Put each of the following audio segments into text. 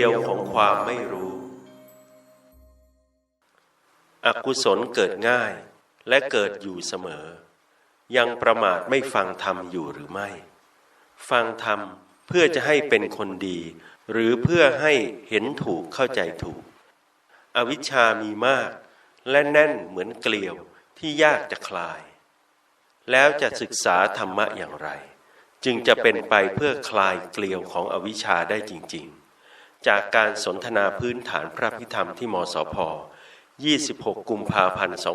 ลียวของความไม่รู้ อกุศลเกิดง่ายและเกิดอยู่เสมอ ยังประมาทไม่ฟังธรรมอยู่หรือไม่ ฟังธรรมเพื่อจะให้เป็นคนดี หรือเพื่อให้เห็นถูกเข้าใจถูก อวิชชามีมาก และแน่นเหมือนเกลียวที่ยากจะคลาย แล้วจะศึกษาธรรมะอย่างไร จึงจะเป็นไปเพื่อคลายเกลียวของอวิชชาได้จริง ๆ จากการสนทนาพื้นฐานพระพิธรรมที่มสพ 26 กุมภาพันธ์ 2555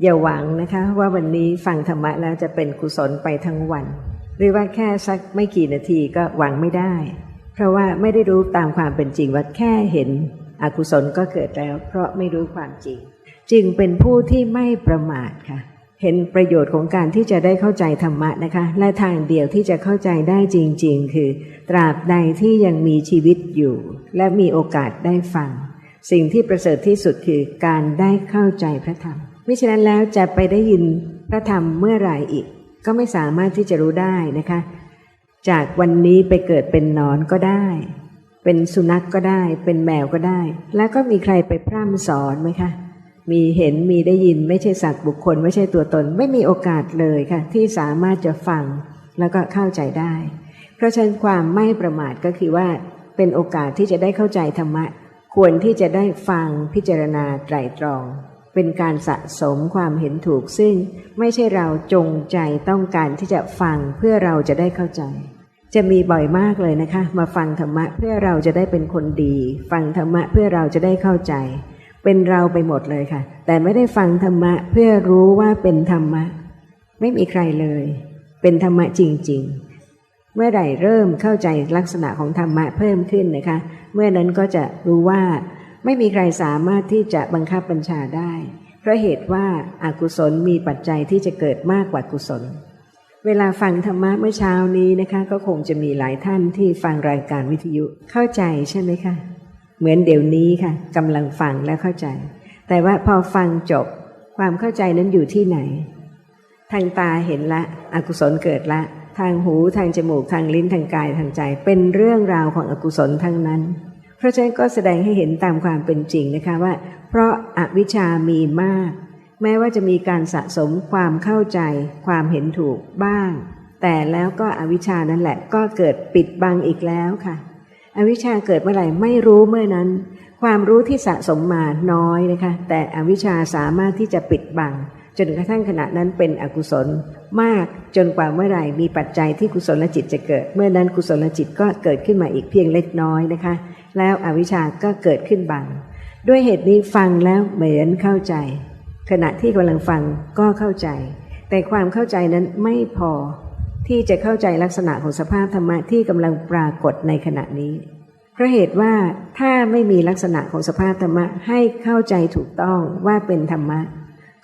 อย่าหวังนะคะว่าวันนี้ฟังธรรมะแล้วจะเป็นกุศลไปทั้งวัน หรือว่าแค่สักไม่กี่นาทีก็หวังไม่ได้ เพราะว่าไม่ได้รู้ตามความเป็นจริงว่าแค่เห็นอกุศลก็เกิดแล้ว เพราะไม่รู้ความจริง จึงเป็นผู้ที่ไม่ประมาทค่ะ เห็นประโยชน์ของการที่จะได้เข้าใจธรรมะนะคะ และทางเดียวที่จะเข้าใจได้จริง ๆ คือ ตราบใดที่ยังมีชีวิตอยู่ และมีโอกาสได้ฟัง สิ่งที่ประเสริฐที่สุดคือการได้เข้าใจพระธรรมมิฉะนั้นแล้วจะไปได้ยินพระธรรมเมื่อไหร่อีก ก็ไม่สามารถที่จะรู้ได้นะคะ จากวันนี้ไปเกิดเป็นนอนก็ได้ เป็นสุนัขกก็ได้ เป็นแมวก็ได้ แล้วก็มีใครไปพร่ำสอนไหมคะ มีเห็นมีได้ยินไม่ใช่สัตว์บุคคล ไม่ใช่ตัวตน ไม่มีโอกาสเลยค่ะ ที่สามารถจะฟังแล้วก็เข้าใจได้ เพราะฉะนั้นความไม่ประมาทก็คือว่าเป็นโอกาสที่จะได้เข้าใจธรรมะ ควรที่จะได้ฟังพิจารณาไตรตรอง เป็นการสะสมความเห็นถูกซึ่ง ไม่ใช่เราจงใจต้องการที่จะฟังเพื่อเราจะได้เข้าใจ จะมีบ่อยมากเลยนะคะ มาฟังธรรมะเพื่อเราจะได้เป็นคนดี ฟังธรรมะเพื่อเราจะได้เข้าใจ เป็นเราไปหมดเลยค่ะ แต่ไม่ได้ฟังธรรมะเพื่อรู้ว่าเป็นธรรมะ ไม่มีใครเลย เป็นธรรมะจริง ๆ เมื่อไหร่เริ่มเข้าใจลักษณะของธรรมะเพิ่มขึ้นนะคะ เมื่อนั้นก็จะรู้ว่าไม่มีใครสามารถที่จะบังคับบัญชาได้ เพราะเหตุว่าอากุศลมีปัจจัยที่จะเกิดมากกว่ากุศล เวลาฟังธรรมะเมื่อเช้านี้นะคะ ก็คงจะมีหลายท่านที่ฟังรายการวิทยุเข้าใจใช่ไหมคะ เหมือนเดี๋ยวนี้ค่ะกำลังฟังและเข้าใจ แต่ว่าพอฟังจบความเข้าใจนั้นอยู่ที่ไหน ทางตาเห็นละอกุศลเกิดละ ทางหูทางจมูกทางลิ้นทางกายทางใจ เป็นเรื่องราวของอกุศลทั้งนั้น เพราะฉะนั้นก็แสดงให้เห็นตามความเป็นจริงนะคะว่า เพราะอาวิชชามีมาก แม้ว่าจะมีการสะสมความเข้าใจ ความเห็นถูกบ้าง แต่แล้วก็อวิชชานั่นแหละก็เกิดปิดบังอีกแล้วค่ะ อวิชชาเกิดเมื่อไหร่ไม่รู้เมื่อนั้น ความรู้ที่สะสมมาน้อยนะคะ แต่อวิชชาสามารถที่จะปิดบัง จนกระทั่งขณะนั้นเป็นอกุศลมากจนกว่าเมื่อไหร่มีปัจจัยที่กุศลจิตจะเกิด เมื่อนั้นกุศลจิตก็เกิดขึ้นมาอีกเพียงเล็กน้อยนะคะ แล้วอวิชชาก็เกิดขึ้นบัง ด้วยเหตุนี้ฟังแล้วเหมือนเข้าใจ ขณะที่กำลังฟังก็เข้าใจ แต่ความเข้าใจนั้นไม่พอ ที่จะเข้าใจลักษณะของสภาพธรรมะที่กำลังปรากฏในขณะนี้เพราะเหตุว่าถ้าไม่มีลักษณะของสภาพธรรมะให้เข้าใจถูกต้องว่าเป็นธรรมะ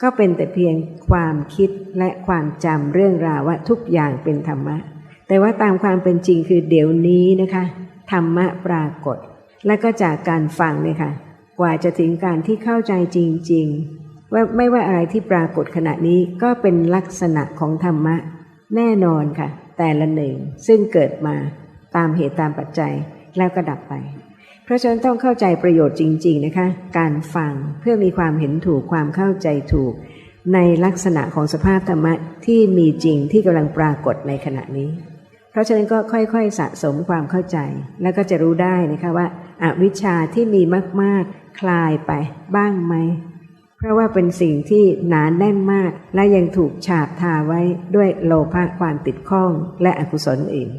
ก็เป็นแต่เพียงความคิดและความจำเรื่องราวว่าทุกอย่างเป็นธรรมะ แต่ว่าตามความเป็นจริงคือเดี๋ยวนี้นะคะ ธรรมะปรากฏ และก็จากการฟังเนี่ยค่ะกว่าจะถึงการที่เข้าใจจริง ๆ ว่าไม่ว่าอะไรที่ปรากฏขณะนี้ก็เป็นลักษณะของธรรมะ แน่นอนค่ะ แต่ละหนึ่งซึ่งเกิดมาตามเหตุตามปัจจัยแล้วก็ดับไป เพราะฉะนั้นต้องเข้าใจประโยชน์จริง ๆนะคะ การฟังเพื่อมีความเห็นถูกความเข้าใจถูก ในลักษณะของสภาพธรรมะที่มีจริงที่กำลังปรากฏในขณะนี้ เพราะฉะนั้นก็ค่อยๆสะสมความเข้าใจ แล้วก็จะรู้ได้นะคะว่าอาวิชชาที่มีมากๆ คลายไปบ้างไหม เพราะว่าเป็นสิ่งที่หนานแน่นมาก และยังถูกฉาบทาไว้ด้วยโลภะความติดข้องและอกุศลอื่น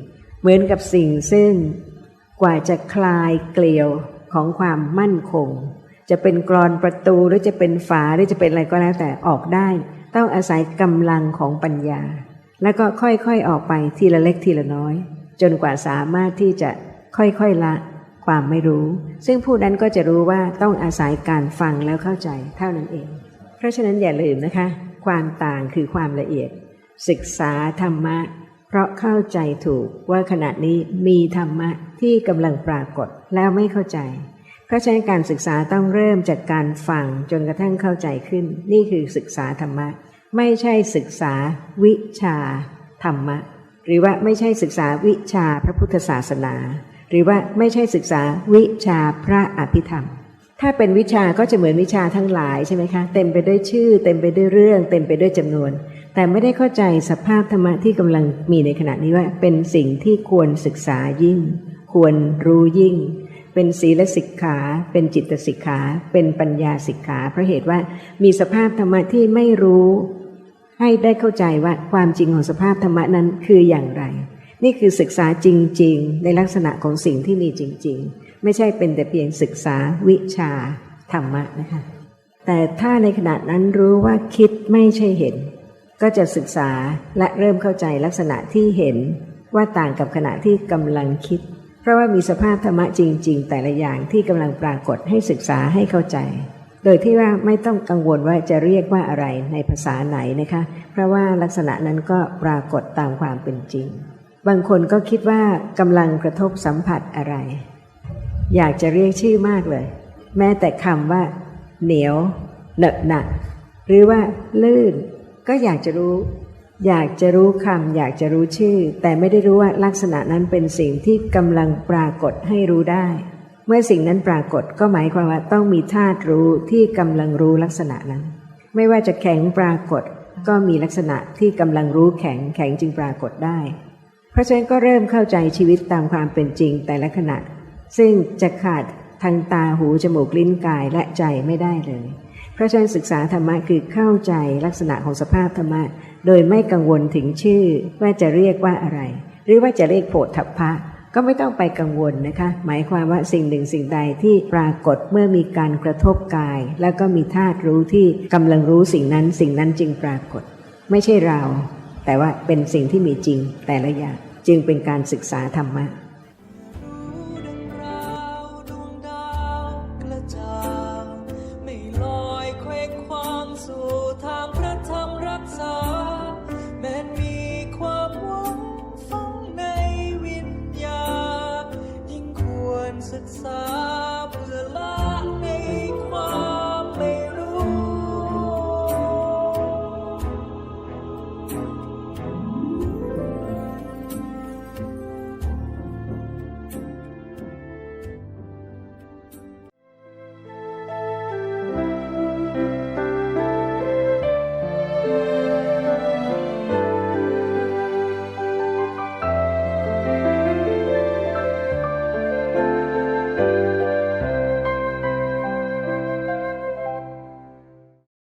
เหมือนกับสิ่งซึ่ง กว่าจะคลายเกลียวของความมั่นคง จะเป็นกรอนประตูหรือจะเป็นฝาหรือจะเป็นอะไรก็แล้วแต่ออกได้ ต้องอาศัยกำลังของปัญญา แล้วก็ค่อยๆออกไปทีละเล็กทีละน้อย จนกว่าสามารถที่จะค่อยๆละ ความไม่รู้ ซึ่งผู้นั้นก็จะรู้ว่าต้องอาศัยการฟังแล้วเข้าใจเท่านั้นเอง เพราะฉะนั้นอย่าลืมนะคะ ความต่างคือความละเอียด ศึกษาธรรมะ เพราะเข้าใจถูกว่าขณะนี้มีธรรมะที่กำลังปรากฏแล้วไม่เข้าใจเพราะฉะนั้นการศึกษาต้องเริ่มจากการฟังจนกระทั่งเข้าใจขึ้น นี่คือศึกษาธรรมะ ไม่ใช่ศึกษาวิชาธรรมะ หรือว่าไม่ใช่ศึกษาวิชาพระพุทธศาสนา หรือว่าไม่ใช่ศึกษาวิชาพระอภิธรรม ถ้าเป็นวิชาก็จะเหมือนวิชาทั้งหลายใช่ไหมคะ เต็มไปด้วยชื่อ เต็มไปด้วยเรื่อง เต็มไปด้วยจำนวน แต่ไม่ได้เข้าใจสภาพธรรมะที่กำลังมีในขณะนี้ว่า เป็นสิ่งที่ควรศึกษายิ่ง ควรรู้ยิ่ง เป็นศีลสิกขา เป็นจิตสิกขา เป็นปัญญาสิกขา เพราะเหตุว่ามีสภาพธรรมะที่ไม่รู้ ให้ได้เข้าใจว่าความจริงของสภาพธรรมะนั้นคืออย่างไร นี่คือศึกษาจริง ๆ ในลักษณะของสิ่งที่มีจริง ๆ ไม่ใช่เป็นแต่เพียงศึกษาวิชาธรรมะนะคะ แต่ถ้าในขณะนั้นรู้ว่าคิดไม่ใช่เห็น ก็จะศึกษาและเริ่มเข้าใจลักษณะที่เห็นว่าต่างกับขณะที่กำลังคิด เพราะว่ามีสภาพธรรมะจริง ๆ แต่ละอย่างที่กำลังปรากฏให้ศึกษาให้เข้าใจ โดยที่ว่าไม่ต้องกังวลว่าจะเรียกว่าอะไรในภาษาไหนนะคะ เพราะว่าลักษณะนั้นก็ปรากฏตามความเป็นจริง บางคนก็คิดว่ากำลังกระทบสัมผัสอะไร อยากจะเรียกชื่อมากเลย แม้แต่คำว่า เหนียวเหนอะหนักหรือว่าลื่น ก็อยากจะรู้ อยากจะรู้คำอยากจะรู้ชื่อ แต่ไม่ได้รู้ว่าลักษณะนั้นเป็นสิ่งที่กำลังปรากฏให้รู้ได้ เมื่อสิ่งนั้นปรากฏก็หมายความว่าต้องมีธาตุรู้ที่กำลังรู้ลักษณะนั้น ไม่ว่าจะแข็งปรากฏ ก็มีลักษณะที่กำลังรู้แข็งแข็งจึงปรากฏได้ ราะฉะนั้นก็เริ่มเข้าใจชีวิตตามความเป็นจริงแต่ละขณะ ซึ่งจะขาดทางตาหูจมูกลิ้นกายและใจไม่ได้เลย เพราะฉะนั้นศึกษาธรรมะคือเข้าใจลักษณะของสภาพธรรมะ โดยไม่กังวลถึงชื่อว่าจะเรียกว่าอะไร หรือว่าจะเรียกโผฏฐัพพะก็ไม่ต้องไปกังวลนะคะ หมายความว่าสิ่งหนึ่งสิ่งใดที่ปรากฏเมื่อมีการกระทบกาย แล้วก็มีธาตุรู้ที่กำลังรู้สิ่งนั้นสิ่งนั้นจึงปรากฏ ไม่ใช่เรา แต่ว่าเป็นสิ่งที่มีจริงแต่ละอย่าง จึงเป็นการศึกษาธรรมะ